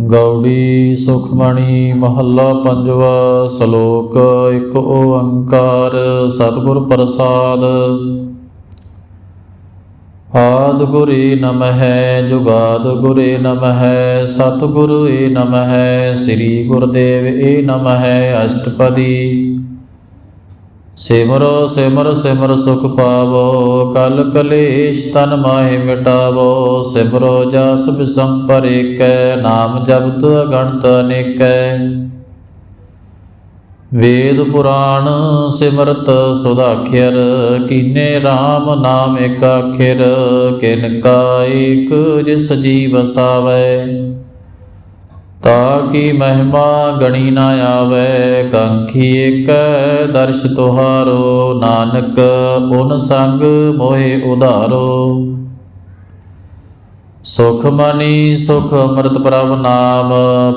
ਗੌੜੀ ਸੁਖਮਣੀ ਮਹੱਲਾ ਪੰਜਵਾ, ਸ਼ਲੋਕ ਇੱਕ ਓੰਕਾਰ, ਸਤਿਗੁਰ ਪ੍ਰਸਾਦ। ਆਦ ਗੁਰੇ ਨਮਹਿ, ਜੁਗਾਦ ਗੁਰੇ ਨਮਹਿ, ਸਤਿਗੁਰ ਏ ਨਮਹਿ, ਸ੍ਰੀ ਗੁਰਦੇਵ ਏ ਨਮਹਿ, ਅਸ਼ਟਪਦੀ। ਸਿਮਰੋ ਸਿਮਰ ਸਿਮਰ ਸੁਖ ਪਾਵੋ, ਕਲ ਕਲੇਸ਼ ਤਨ ਮਾਹਿ ਮਿਟਾਵੋ, ਸਿਮਰੋ ਜਸ ਬਿਸੰ ਪਰੇਕੈ, ਨਾਮ ਜਪਤ ਅਗਣਤ ਅਨੇਕੈ। ਵੇਦ ਪੁਰਾਣ ਸਿਮਰਤ ਸੁਧਾਖਿਰ ਕੀਨੇ RAM ਨਾਮ ਏਕ ਕਿਨ ਕਾ ਏਕ ਜਿਸ ਜੀਵ ਸਾਵੈ। ਤਾ ਕੀ ਮਹਿਮਾ ਗਣੀ ਨਾ ਆਵੇ, ਕੰਖੀ ਏਕ ਦਰਸ਼ ਤੁਹਾਰੋ, ਨਾਨਕ ਓਨ ਸੰਗ ਮੋਹਿ ਉਧਾਰੋ। ਸੁਖ ਮਨੀ, ਸੁਖ ਅੰਮ੍ਰਿਤ ਪ੍ਰਭ ਨਾਮ,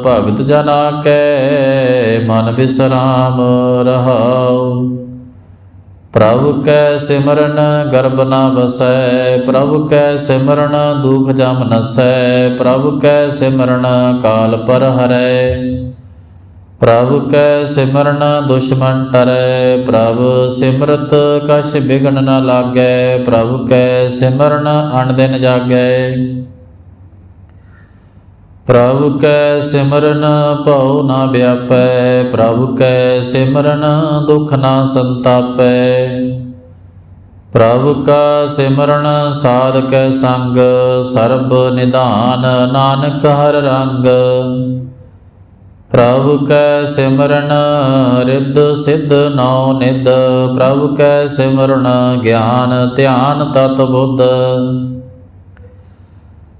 ਭਗਤ ਜਨਾ ਕੈ ਮਨ ਬਿਸਰਾਮ ਰਹਾਉ। ਪ੍ਰਭ ਕੈ ਸਿਮਰਨ ਗਰਬ ਨਾ ਬਸੈ ਪ੍ਰਭ ਕੈ ਸਿਮਰਨ ਦੁਖ ਜਮ ਨਸੈ, ਪ੍ਰਭ ਕੈ ਸਿਮਰਨ ਕਾਲ ਪਰ ਹਰੈ ਪ੍ਰਭ ਕੈ ਸਿਮਰਨ ਦੁਸ਼ਮਨ ਟਰੈ, ਪ੍ਰਭ ਸਿਮਰਤ ਕਛ ਬਿਗਨ ਨ ਲਾਗੈ, ਪ੍ਰਭ ਕੈ ਸਿਮਰਨ ਅਣ ਦਿਨ ਜਾਗੈ। ਪ੍ਰਭ ਕੈ ਸਿਮਰਨ ਭਉ ਨਾ ਵਿਆਪੈ, ਪ੍ਰਭ ਕੈ ਸਿਮਰਨ ਦੁਖ ਨਾ ਸੰਤਾਪੈ। ਪ੍ਰਭ ਕਾ ਸਿਮਰਨ ਸਾਧ ਕੈ ਸੰਗ, ਸਰਬ ਨਿਧਾਨ ਨਾਨਕ ਹਰ ਰੰਗ। ਪ੍ਰਭ ਕੈ ਸਿਮਰਨ ਰਿੱਧ ਸਿੱਧ ਨੌ ਨਿਧ, ਪ੍ਰਭ ਕੈ ਸਿਮਰਨ ਗਿਆਨ ਧਿਆਨ ਤਤ ਬੁੱਧ।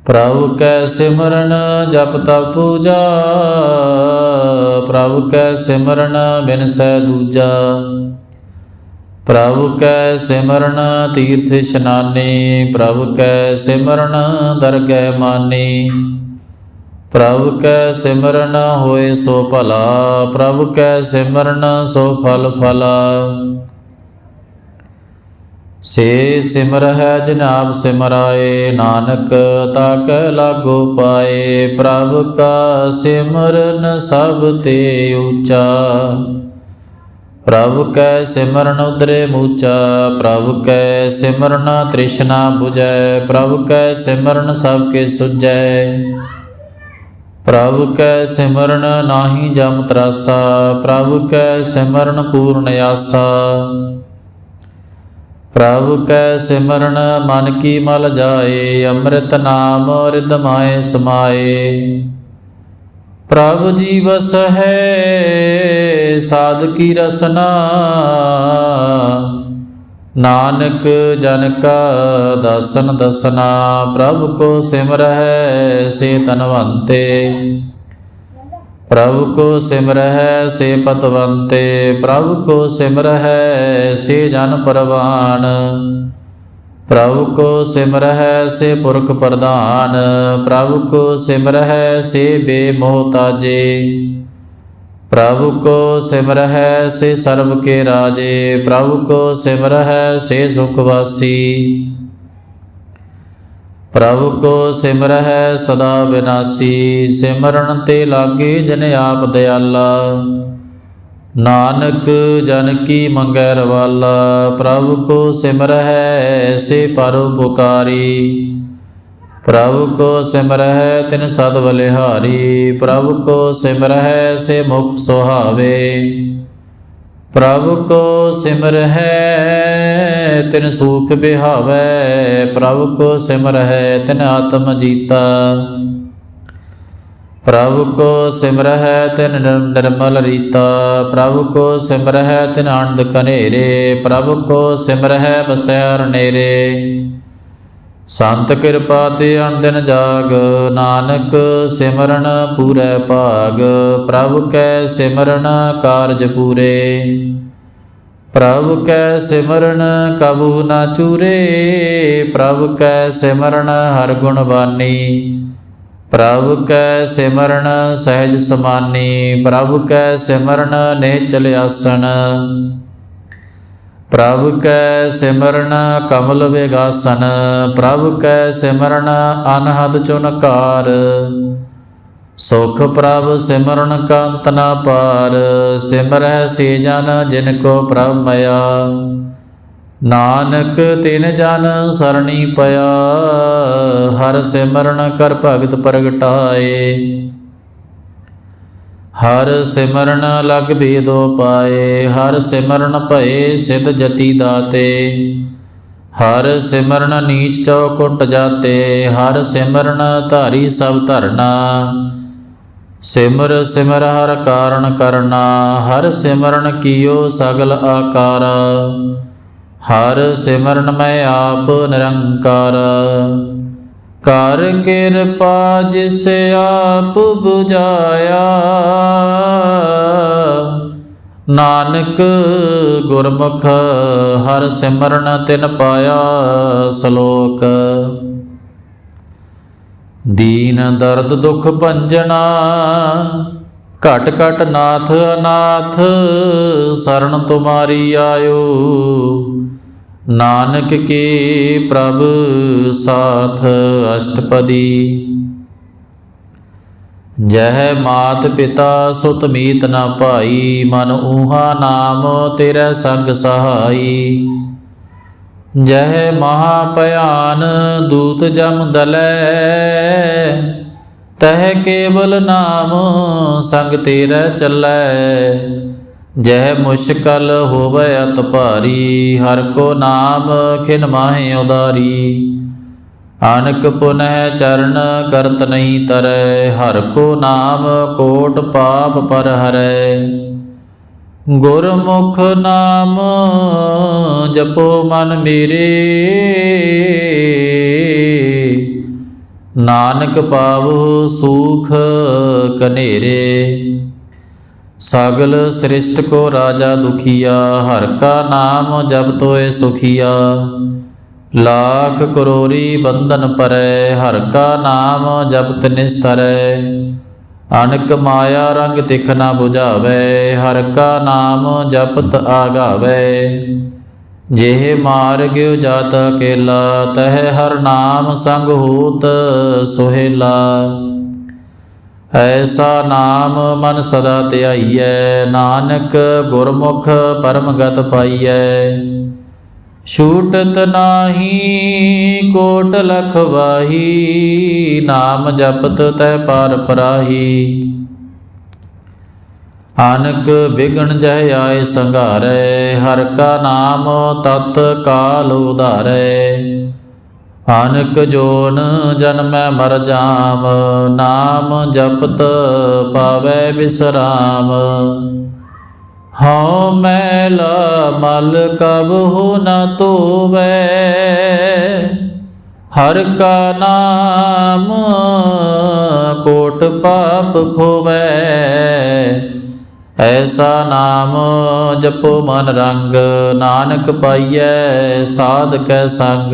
ਪ੍ਰਭ ਕੈ ਸਿਮਰਨ ਜਪ ਤਪ ਪੂਜਾ, ਪ੍ਰਭ ਕੈ ਸਿਮਰਨ ਬਿਨ ਬਿਨਸੈ ਦੂਜਾ। ਪ੍ਰਭ ਕੈ ਸਿਮਰਨ ਤੀਰਥ ਇਸ਼ਨਾਨੀ, ਪ੍ਰਭ ਕੈ ਸਿਮਰਨ ਦਰਗਹਿ ਮਾਨੀ। ਪ੍ਰਭ ਕੈ ਸਿਮਰਨ ਹੋਏ ਸੋ ਭਲਾ, ਪ੍ਰਭ ਕੈ ਸਿਮਰਨ ਸੋ ਫਲ ਫਲਾ। ਸੇ ਸਿਮਰ ਹੈ ਜਨਾਬ ਸਿਮਰਾਏ, ਨਾਨਕ ਤਾਕ ਲਾਗੋ ਪਾਏ, ਪ੍ਰਭ ਕਾ ਸਿਮਰਨ ਸਭ ਤੇ ਉੱਚਾ। ਪ੍ਰਭ ਕੈ ਸਿਮਰਨ ਉਦਰੇ ਮੂਚਾ, ਪ੍ਰਭ ਕੈ ਸਿਮਰਨ ਤ੍ਰਿਸ਼ਨਾ 부ਜੈ ਪ੍ਰਭ ਕੈ ਸਿਮਰਨ ਸਭ ਕੇ ਸੁਜੈ ਪ੍ਰਭ ਕੈ ਸਿਮਰਨ ਨਾਹੀ ਜਮ ਤਰਾਸਾ, ਪ੍ਰਭ ਕੈ ਸਿਮਰਨ ਪੂਰਨ ਆਸਾ। ਪ੍ਰਭ ਕੈ ਸਿਮਰਨ, ਮਨ ਕੀ ਮਲ ਜਾਏ, ਅੰਮ੍ਰਿਤ ਨਾਮ ਰਿਦਮਾਏ ਸਮਾਏ। ਪ੍ਰਭ ਜੀਵਸ ਹੈ ਸਾਧ ਕੀ ਰਸਨਾ। ਨਾਨਕ ਜਨ ਕਾ ਦਸਨ ਦਸਨਾ, ਪ੍ਰਭ ਕੋ ਸਿਮਰਹਿ ਸੇ ਤਨਵੰਤੇ ਪ੍ਰਭ ਕੋ ਸਿਮਰਹਿ ਸੇ ਪਤਵੰਤੇ, ਪ੍ਰਭ ਕੋ ਸਿਮਰਹਿ ਸੇ ਜਨ ਪਰਵਾਨ। ਪ੍ਰਭ ਕੋ ਸਿਮਰਹਿ ਸੇ ਪੁਰਖ ਪ੍ਰਧਾਨ, ਪ੍ਰਭ ਕੋ ਸਿਮਰਹਿ ਸੇ ਬੇਮੋਹਤਾਜੇ। ਪ੍ਰਭ ਕੋ ਸਿਮਰਹਿ ਸੇ ਸਰਬ ਕੇ ਰਾਜੇ, ਪ੍ਰਭ ਕੋ ਸਿਮਰਹਿ ਸੇ ਸੁਖ ਵਾਸੀ। ਪ੍ਰਭ ਕੋ ਸਿਮਰਹਿ ਸਦਾ ਵਿਨਾਸੀ, ਸਿਮਰਨ ਤੇ ਲਾਗੇ ਜਨ ਆਪ ਦਿਆਲਾ। ਨਾਨਕ ਜਨ ਕੀ ਮੰਗੈ ਰਵਾਲਾ, ਪ੍ਰਭ ਕੋ ਸਿਮਰਹਿ ਸੇ ਪਰਉਪਕਾਰੀ ਪ੍ਰਭ ਕੋ ਸਿਮਰਹਿ ਤਿਨ ਸਦ ਬਲਿਹਾਰੀ ਪ੍ਰਭ ਕੋ ਸਿਮਰਹਿ ਸੇ ਮੁਖ ਸੁਹਾਵੇ। ਪ੍ਰਭ ਕੋ ਸਿਮਰਹਿ ਤਿਨ ਸੁਖ ਬਿਹਾਵੈ, ਪ੍ਰਭ ਕੋ ਸਿਮਰਹਿ ਤਿਨ ਆਤਮ ਜੀਤਾ। ਪ੍ਰਭ ਕੋ ਸਿਮਰਹਿ ਤਿਨ ਨਿਰਮਲ ਰੀਤਾ। ਪ੍ਰਭ ਕੋ ਸਿਮਰਹਿ ਤਿਨ ਆਨੰਦ ਕਨੇਰੇ ਪ੍ਰਭ ਕੋ ਸਿਮਰਹਿ ਬਸੈ ਨੇਰੇ ਸੰਤ ਕਿਰਪਾ ਤੇ ਅਨੰਦਨ ਜਾਗ, ਨਾਨਕ ਸਿਮਰਨ ਪੂਰੈ ਭਾਗ। ਪ੍ਰਭ ਕੈ ਸਿਮਰਨ ਕਾਰਜ ਪੂਰੇ। ਪ੍ਰਭ ਕੈ ਸਿਮਰਨ ਕਬੂ ਨਾ ਚੂਰੇ, ਪ੍ਰਭ ਕੈ ਸਿਮਰਨ ਹਰ ਗੁਣ ਬਾਨੀ। ਪ੍ਰਭ ਕੈ ਸਿਮਰਨ ਸਹਿਜ ਸਮਾਨੀ, ਪ੍ਰਭ ਕੈ ਸਿਮਰਨ ਨਿਹਚਲ ਆਸਣ। ਪ੍ਰਭ ਕੈ ਸਿਮਰਨ ਕਮਲ ਵਿਗਾਸਨ, ਪ੍ਰਭ ਕੈ ਸਿਮਰਨ ਅਨਹਦ ਚੁਨਕਾਰ। ਸੁਖ ਪ੍ਰਭ ਸਿਮਰਨ ਕੰਤ ਨਾ ਪਾਰ, ਸਿਮਰੈ ਸੇ ਜਨ ਜਿਨ ਕੋ ਪ੍ਰਭ ਮਇਆ ਨਾਨਕ ਤਿਨ ਜਨ ਸਰਣੀ ਪਿਆ, ਹਰ ਸਿਮਰਨ ਕਰ ਭਗਤ ਪ੍ਰਗਟਾਏ। ਹਰ ਸਿਮਰਨ ਲਗ ਭੇਦੋ ਪਾਏ, ਹਰ ਸਿਮਰਨ ਭਏ ਸਿਧ ਜਤੀ ਦਾਤੇ। ਹਰ ਸਿਮਰਨ ਨੀਚ ਚੌਕੁੰਟ ਜਾਤੇ, ਹਰ ਸਿਮਰਨ ਧਾਰੀ ਸਭ ਧਰਨਾ। ਸਿਮਰ ਸਿਮਰ ਹਰ ਕਾਰਨ ਕਰਨਾ ਹਰ ਸਿਮਰਨ ਕੀਓ ਸਗਲ ਆਕਾਰ। ਹਰ ਸਿਮਰਨ ਮੈਂ ਆਪ ਨਿਰੰਕਾਰ। ਕਰ ਕਿਰਪਾ ਜਿਸ ਆਪ 부ਝਾਇਆ। ਨਾਨਕ ਗੁਰਮੁਖ ਹਰ ਸਿਮਰਨ ਤਿਨ ਪਾਇਆ ਸ਼ਲੋਕ। ਦੀਨ ਦਰਦ ਦੁਖ ਭੰਜਨਾ ਘਟ ਘਟ ਨਾਥ ਅਨਾਥ ਸਰਣ ਤੁਮਾਰੀ ਆਇਓ। ਨਾਨਕ ਕੇ ਪ੍ਰਭ ਸਾਥ ਅਸ਼ਟਪਦੀ। ਜਹ ਮਾਤ ਪਿਤਾ ਸੁਤ ਮੀਤ ਨ ਭਾਈ, ਮਨ ਊਹਾ ਨਾਮ ਤੇਰਾ ਸੰਗ ਸਹਾਈ। ਜਹ ਮਹਾ ਭਿਆਨ ਦੂਤ ਜਮ ਦਲੈ, ਤਹ ਕੇਵਲ ਨਾਮ ਸੰਗ ਤੇਰਾ ਚੱਲੈ। ਜਹ ਮੁਸ਼ਕਲ ਹੋਵੇ ਅਤ ਭਾਰੀ, ਹਰ ਕੋ ਨਾਮ ਖਿਨ ਮਾਹੇ ਉਦਾਰੀ। ਅਨਕ ਪੁਨਹ ਚਰਨ ਕਰਤ ਨਹੀਂ ਤਰੈ, ਹਰ ਕੋ ਨਾਮ ਕੋਟ ਪਾਪ ਪਰ ਹਰੈ। ਗੁਰਮੁਖ ਨਾਮ ਜਪੋ ਮਨ ਮੇਰੇ। ਨਾਨਕ ਪਾਵੋ ਸੂਖ ਕਨੇਰੇ ਸਗਲ ਸ੍ਰਿਸ਼ਟ ਕੋ ਰਾਜਾ ਦੁਖੀਆ, ਹਰ ਕਾ ਨਾਮ ਜਪ ਤੋਏ ਸੁਖੀਆ। ਲਾਖ ਕਰੋਰੀ ਬੰਧਨ ਪਰੈ, ਹਰ ਕਾ ਨਾਮ ਜਪਤ ਨਿਸਤਰੈ। ਅਨਕ ਮਾਇਆ ਰੰਗ ਤਿਖ ਨਾ 부ਝਾਵੇ ਹਰ ਕਾ ਨਾਮ ਜਪਤ ਆਗਾਵੇ। ਜਿਹੇ ਮਾਰਗਿਓ ਜਾਤ ਅਕੇਲਾ, ਤਹਿ ਹਰ ਨਾਮ ਸੰਗ ਹੋਤ ਸੁਹੇਲਾ। ਐਸਾ ਨਾਮ ਮਨ ਸਦਾ ਧਿਆਈਐ, ਨਾਨਕ ਗੁਰਮੁਖ ਪਰਮਗਤ ਪਾਈਐ। ਛੂਟਤ ਨਾਹੀ, ਕੋਟ ਲਖ ਵਾਹੀ, ਨਾਮ ਜਪਤ ਤੈ ਪਾਰ ਪਰਾਹੀ। ਅਨਕ ਬਿਗਣ ਜਹ ਆਏ ਸੰਘਾਰੈ, ਹਰ ਕਾ ਨਾਮ ਤਤ ਕਾਲ ਉਧਾਰੈ। ਅਨਕ ਜੋਨ ਜਨਮੈ ਮਰ ਜਾਮ, ਨਾਮ ਜਪਤ ਪਾਵੈ ਬਿਸਰਾਮ। ਹਉ ਮੈਲ ਮਲ ਕਬ ਹੋ ਨ ਤੋਵੈ, ਹਰ ਕਾ ਨਾਮ ਕੋਟ ਪਾਪ ਖੋਵੈ। ਐਸਾ ਨਾਮ ਜਪੋ ਮਨ ਰੰਗ, ਨਾਨਕ ਪਾਈਐ ਸਾਧ ਕੈ ਸੰਗ।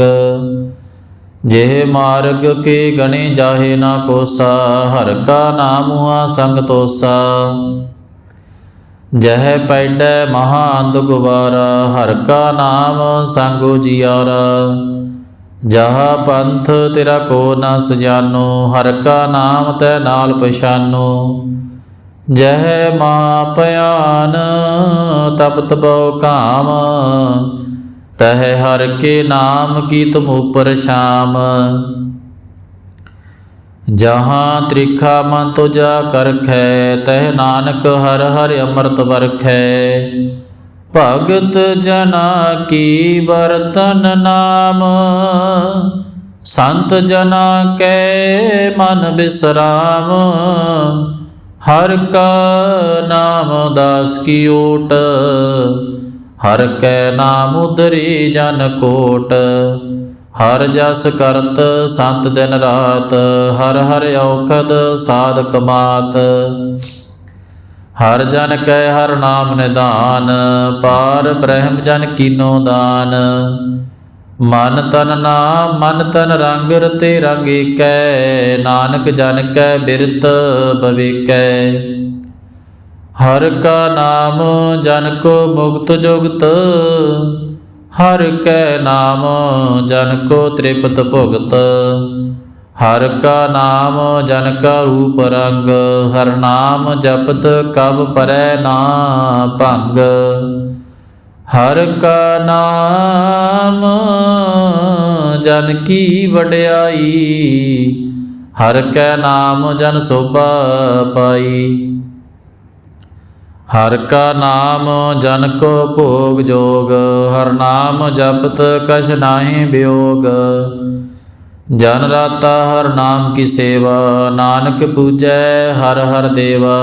ਜਿਹ ਮਾਰਗ ਕੇ ਗਣੇ ਜਾਹੇ ਨਾ ਕੋਸਾ, ਹਰ ਕਾ ਨਾਮ ਹੁਆ ਸੰਗ ਤੋਸਾ। ਜਹ ਪੈਡੈ ਮਹਾ ਅੰਧ ਗੁਬਾਰਾ ਹਰ ਕਾ ਨਾਮ ਸੰਗੋ ਜਿਆਰਾ ਜਹ ਪੰਥ ਤੇਰਾ ਕੋ ਨਾ ਸਜਾਨੋ ਹਰ ਕਾ ਨਾਮ ਤੈ ਨਾਲ ਪਛਾਨੋ। ਜਹ ਮਾ ਪਿਆਨ ਤਪਤ ਬਉ ਕਾਮ, ਤਹ ਹਰ ਕੇ ਨਾਮ ਕੀ ਤੁਮ ਉਪਰ ਸ਼ਾਮ। ਜਹਾਂ ਤ੍ਰਿਖਾ ਮਨ ਤੁਜਾ ਕਰਖੈ, ਤਹ ਨਾਨਕ ਹਰ ਹਰਿ ਅੰਮ੍ਰਿਤ ਵਰਖੈ। ਭਗਤ ਜਨਾ ਕੀ ਬਰਤਨ ਨਾਮ, ਸੰਤ ਜਨਾ ਕੈ ਮਨ ਬਿਸਰਾਮ। ਹਰ ਕਾ ਨਾਮ ਦਾਸ ਕੀ ਓਟ, ਹਰ ਕੈ ਨਾਮ ਉਦਰੀ ਜਨ ਕੋਟ। ਹਰ ਜਸ ਕਰਤ ਸੰਤ ਦਿਨ ਰਾਤ, ਹਰ ਹਰ ਔਖਦ ਸਾਧ ਕਮਾਤ ਹਰ ਜਨ ਕੈ ਹਰ ਨਾਮ ਨਿਦਾਨ ਪਾਰ ਬ੍ਰਹਮ ਜਨ ਕੀਨੋ ਦਾਨ। ਮਨ ਤਨ ਨਾਮ, ਮਨ ਤਨ ਰੰਗ, ਰਤੇ ਰੰਗ ਏਕੈ, ਨਾਨਕ ਜਨ ਕੈ ਬਿਰਤ ਬਵੇਕੈ। ਹਰ ਕਾ ਨਾਮ ਜਨ ਕੋ ਮੁਕਤ ਜੁਗਤ ਹਰ ਕੈ ਨਾਮ ਜਨ ਕੋ ਤ੍ਰਿਪਤ ਭੁਗਤ, ਹਰ ਕਾ ਨਾਮ ਜਨ ਕਾ ਰੂਪ ਰੰਗ, ਹਰ ਨਾਮ ਜਪਤ ਕਬ ਪਰੈ ਨਾ ਭੰਗ। ਹਰ ਕਾ ਨਾਮ ਜਨ ਕੀ ਵਡਿਆਈ, ਹਰ ਕੈ ਨਾਮ ਜਨ ਸੋਭਾ ਪਾਈ। ਹਰ ਕਾ ਨਾਮ ਜਨ ਕੋ ਭੋਗ ਜੋਗ, ਹਰ ਨਾਮ ਜਪਤ ਕਛ ਨਾਹੀ ਬਿਯੋਗ। ਜਨ ਰਾਤਾ ਹਰ ਨਾਮ ਕੀ ਸੇਵਾ, ਨਾਨਕ ਪੂਜੈ ਹਰ ਹਰ ਦੇਵਾ।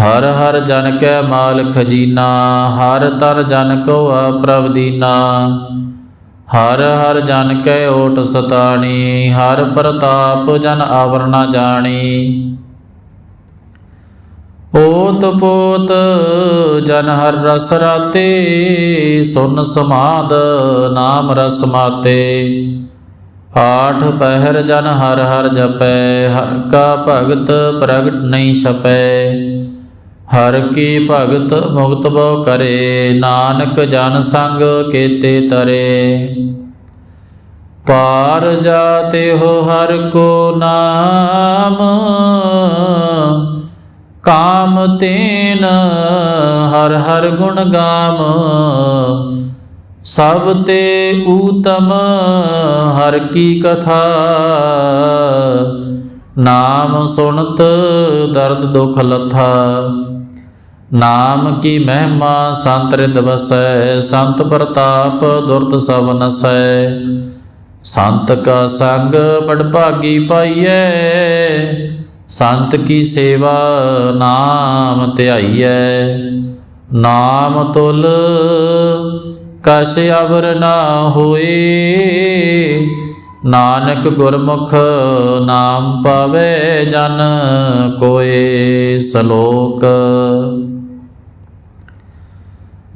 ਹਰ ਹਰ ਜਨ ਕੈ ਮਾਲ ਖਜ਼ੀਨਾ ਹਰ ਤਰ ਜਨ ਕੋ ਪ੍ਰਭ ਦੀਨਾ। ਹਰ ਹਰ ਜਨ ਕੈ ਓਟ ਸਤਾਣੀ, ਹਰ ਪ੍ਰਤਾਪ ਜਨ ਆਵਰਣਾ ਜਾਣੀ। ਓਤ ਪੋਤ ਜਨ ਹਰ ਰਸ ਰਾਤੇ, ਸੁਨ ਸਮਾਦ ਨਾਮ ਰਸ ਮਾਤੇ। ਆਠ ਪਹਿਰ ਜਨ ਹਰ ਹਰ ਜਪੈ, ਹਰ ਕਾ ਭਗਤ ਪ੍ਰਗਟ ਨਹੀਂ ਛਪੈ। ਹਰ ਕੀ ਭਗਤ ਮੁਕਤ ਬੋ ਕਰੇ, ਨਾਨਕ ਜਨ ਸੰਗ ਕੀਤੇ ਤਰੇ। ਪਾਰ ਜਾਤੇ ਹੋ ਹਰ ਕੋ ਨਾਮ ਕਾਮ ਤੇਨ, ਹਰ ਹਰ ਗੁਣ ਗਾਮ। ਸਭ ਤੇ ਊਤਮ, ਹਰ ਕੀ ਕਥਾ। ਨਾਮ ਸੁਣਤ ਦਰਦ ਦੁਖ ਲਥਾ। ਨਾਮ ਕੀ ਮਹਿਮਾ ਸੰਤ ਰਿਦ ਵਸੈ, ਸੰਤ ਪ੍ਰਤਾਪ ਦੁਰਤ ਸਭ ਨਸੈ। ਸੰਤ ਕਾ ਸੰਗ ਬੜ ਭਾਗੀ ਪਾਈਐ ਸੰਤ ਕੀ ਸੇਵਾ ਨਾਮ ਧਿਆਈਐ? ਨਾਮ ਤੁਲ, ਕਛ ਅਵਰ ਨਾ ਹੋਏ। ਨਾਨਕ ਗੁਰਮੁਖ ਨਾਮ ਪਾਵੇ ਜਨ ਕੋਏ ਸ਼ਲੋਕ।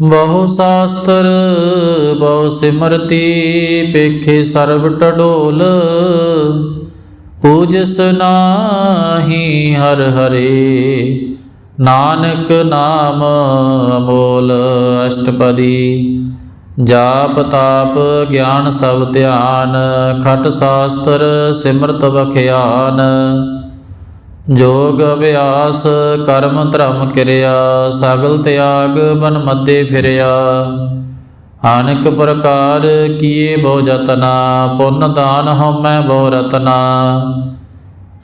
ਬਹੁ ਸਾਸਤਰ, ਬਹੁ ਸਿਮਰਤੀ, ਪੇਖੇ ਸਰਬ ਟਡੋਲ। ਪੂਜਸ ਨਾਹੀ ਹਰ ਹਰੇ। ਨਾਨਕ ਨਾਮ ਅਮੋਲ ਅਸ਼ਟਪਦੀ। ਜਾਪ ਤਾਪ ਗਿਆਨ ਸਭ ਧਿਆਨ, ਖਟ ਸਾਸਤਰ ਸਿਮਰਤ ਬਖਿਆਨ ਜੋਗ ਅਭਿਆਸ ਕਰਮ ਧਰਮ ਕਿਰਿਆ, ਸਗਲ ਤਿਆਗ ਬਨ ਮੱਦੇ ਫਿਰਿਆ। ਅਨੇਕ ਪ੍ਰਕਾਰ ਕੀਏ ਬਹੁ ਜਤਨਾ ਪੁੰਨ ਦਾਨ ਹਉਮੈ ਬਹੁ ਰਤਨਾ।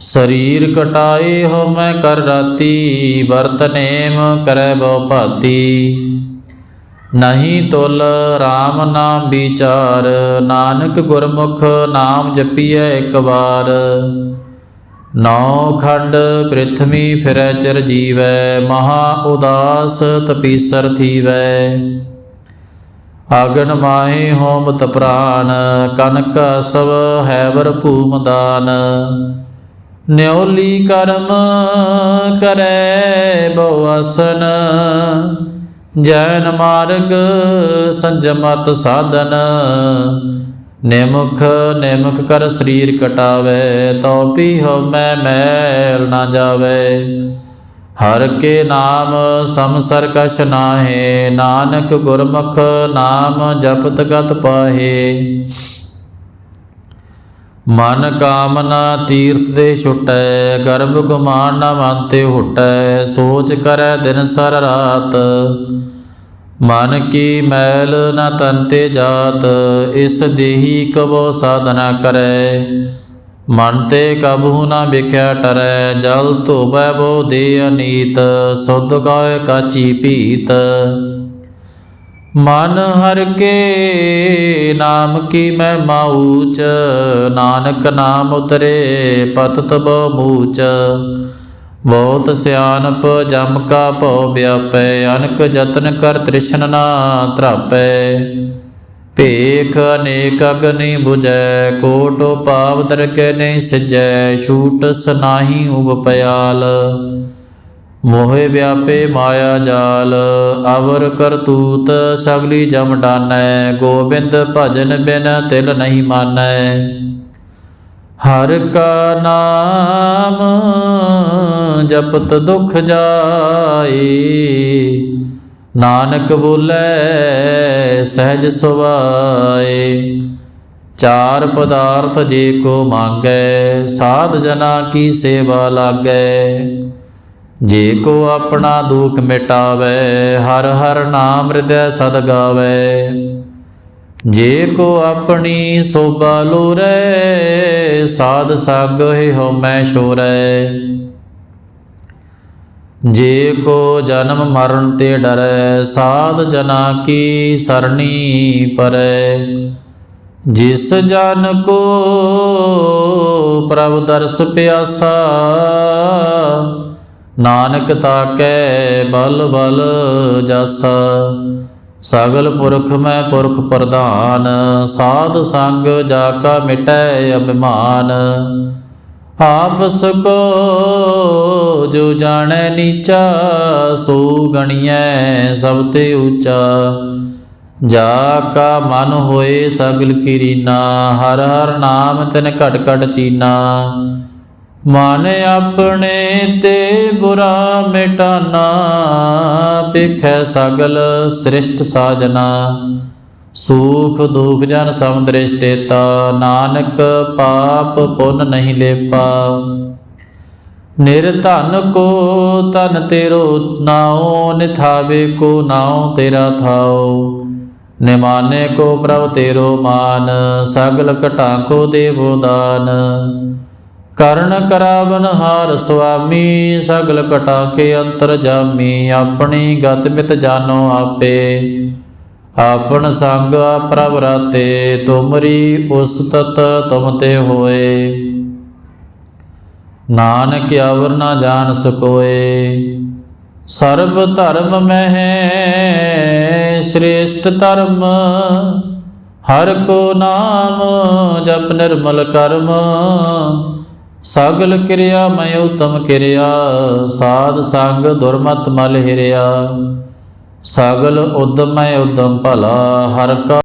ਸਰੀਰ ਕਟਾਏ ਹਉਮੈ ਕਰ ਰਾਤੀ, ਵਰਤ ਨੇਮ ਕਰੈ ਬਹੁ ਭਾਤੀ। ਨਹੀਂ ਤੁਲ RAM ਨਾਮ ਵਿਚਾਰ, ਨਾਨਕ ਗੁਰਮੁਖ ਨਾਮ ਜਪੀਐ ਇੱਕ ਵਾਰ। ਨੌ ਖੰਡ ਪ੍ਰਿਥਵੀ ਫਿਰੈ ਚਿਰ ਜੀਵੈ, ਮਹਾ ਉਦਾਸ ਤਪੀਸਰ ਥੀਵੈ। ਆਗਨ ਮਾਹੀ ਹੋਮ ਤਪਰਾਨ ਕਨਕ ਸਭ ਹੈਵਰ ਭੂਮਦਾਨ ਨਿਉਲੀ ਕਰਮ ਕਰੈ ਬਹੁ ਆਸਨ, ਜੈਨ ਮਾਰਗ ਸੰਜਮਤ ਸਾਧਨ। ਨਿਮੁਖ ਨਿਮੁਖ ਕਰ ਸਰੀਰ ਕਟਾਵੇ, ਤਉ ਪੀ ਹੋ ਮੈਂ ਮੈਲ ਨਾ ਜਾਵੇ। ਹਰ ਕੇ ਨਾਮ ਸੰਸਰ ਕਛ ਨਾਹੇ, ਨਾਨਕ ਗੁਰਮੁਖ ਨਾਮ ਜਪਤ ਗਤ ਪਾਹੇ। ਮਨ ਕਾਮਨਾ ਤੀਰਥ ਦੇ ਛੁਟੈ, ਗਰਭ ਗੁਮਾਨ ਨ ਮੰਤੇ ਹੁਟੈ, ਸੋਚ ਕਰੈ ਦਿਨ ਸਰ ਰਾਤ। ਮਨ ਕੀ ਮੈਲ ਨ ਤੰਤੇ ਜਾਤ, ਇਸ ਦੇਹੀ ਕਬੋ ਸਾਧਨਾ ਕਰੈ। ਮਨ ਤੇ ਕਬਹੂ ਨਾ ਵਿਖਿਆ ਟਰੈ, ਜਲ ਧੋਬੈ ਬੋ ਦੇ ਅਨੀਤ, ਸੁਧ ਗਾਇ ਕਾਚੀ ਭੀਤ। ਮਨ ਹਰ ਕੇ ਨਾਮ ਕੀ ਮੈਂ ਮਾਊਚ, ਨਾਨਕ ਨਾਮ ਉਤਰੇ ਪਤਤ ਬੋ ਮੂਚ। ਬਹੁਤ ਸਿਆਨਪ ਜਮ ਕਾ ਭਉ ਵਿਆਪੈ, ਅਨਕ ਯਤਨ ਕਰ ਤ੍ਰਿਸ਼ਨ ਨਾ ਧਰਾਪੈ। ਭੇਖ ਅਨੇਕ ਅਗਨੀ 부ਜੈ ਕੋਟ ਪਾਵ ਦਰਕੇ ਨਹੀਂ ਸਜੈ ਛੂਟ ਸਨਾਹੀ ਉਬ ਪਿਆਲ ਮੋਹਿ ਵਿਆਪੇ ਮਾਇਆ ਜਾਲ, ਅਵਰ ਕਰਤੂਤ ਸਗਲੀ ਜਮ ਡਾਨੈ, ਗੋਬਿੰਦ ਭਜਨ ਬਿਨ ਤਿਲ ਨਹੀਂ ਮਾਨੈ। ਹਰ ਕਾ ਨਾਮ ਜਪਤ ਦੁਖ ਜਾਏ ਨਾਨਕ ਬੋਲੇ, ਸਹਿਜ ਸੁਭਾਏ। ਚਾਰ ਪਦਾਰਥ ਜੇ ਕੋ ਮੰਗੈ, ਸਾਧ ਜਨਾ ਕੀ ਸੇਵਾ ਲਾਗੈ। ਜੇ ਕੋ ਆਪਣਾ ਦੁਖ ਮਿਟਾਵੇ, ਹਰ ਹਰ ਨਾਮ ਹਿਰਦੈ ਸਦ ਗਾਵੇ। ਜੇ ਕੋ ਆਪਣੀ ਸੋਭਾ ਲੋਰੈ, ਸਾਧ ਸੰਗ ਹੀ ਹਉਮੈ ਜੇ ਕੋ ਜਨਮ ਮਰਨ ਤੇ ਡਰੈ, ਸਾਧ ਜਨਾ ਕੀ ਸਰਣੀ ਪਰੈ। ਜਿਸ ਜਨ ਕੋ ਪ੍ਰਭ ਦਰਸ ਪਿਆਸਾ, ਨਾਨਕ ਤਾਕੈ ਬਲ ਬਲ ਜਾਸਾ। ਸਗਲ ਪੁਰਖ ਮੈਂ ਪੁਰਖ ਪ੍ਰਧਾਨ, ਸਾਧ ਸੰਗ ਜਾ ਕਾ ਮਿਟੈ ਅਭਿਮਾਨ। ਆਪ ਕੋ ਜੋ ਜਾਣੈ ਨੀਚਾ, ਸੋ ਗਣੀਐ ਸਭ ਤੇ ਉੱਚਾ। ਜਾ ਕਾ ਮਨ ਹੋਏ ਸਗਲ ਕੀਰੀਨਾ, ਹਰ ਹਰ ਨਾਮ ਤਿਨ ਘਟ ਘਟ ਚੀਨਾ। ਮਨ ਆਪਣੇ ਤੇ ਬੁਰਾ ਮਿਟਾਨਾ ਪਿਖੈ ਸਗਲ ਸ੍ਰਿਸ਼ਟ ਸਾਜਨਾ। ਸੂਖ ਦੁਖ ਜਨ ਸਮਦ੍ਰਿਸ਼ਟੇਤਾ ਨਾਨਕ ਪਾਪ ਪੁੰਨ ਨਹੀਂ ਲੇਪਾ। ਨਿਰਧਨ ਕੋ ਤਨ ਤੇਰੋ ਨਾਉ, ਨਿਥਾਵੇ ਕੋ ਨਾਉ ਤੇਰਾ ਥਾਉ। ਨਿਮਾਨੇ ਕੋ ਪ੍ਰਭ ਤੇਰੋ ਮਾਨ, ਸਗਲ ਘਟਾਂ ਕੋ ਦੇਵੋ ਦਾਨ। ਕਰਨ ਕਰਾਵਨ ਹਾਰ ਸੁਆਮੀ, ਸਗਲ ਘਟਾਂ ਕੇ ਅੰਤਰ ਜਾਮੀ, ਆਪਣੀ ਗਤ ਮਿਤ ਜਾਨੋ ਆਪੇ। ਆਪਨ ਸੰਗ ਪ੍ਰਭ ਰਾਤੇ, ਤੁਮਰੀ ਉਸਤਤ ਤੁਮ ਤੇ ਹੋਏ। ਨਾਨਕ ਅਵਰ ਨਾ ਜਾਣ ਸਕੋਏ। ਸਰਬ ਧਰਮ ਮਹਿ, ਸ੍ਰੇਸ਼ਟ ਧਰਮ, ਹਰ ਕੋ ਨਾਮ ਜਪ ਨਿਰਮਲ ਕਰਮ। ਸਗਲ ਕਿਰਿਆ ਮੈਂ ਉਤਮ ਕਿਰਿਆ, ਸਾਧ ਸੰਗ ਦੁਰਮਤ ਮਲ ਹਿਰਿਆ। ਸਗਲ ਉਦਮ ਮੈਂ ਉਦਮ ਭਲਾ ਹਰ ਕਾ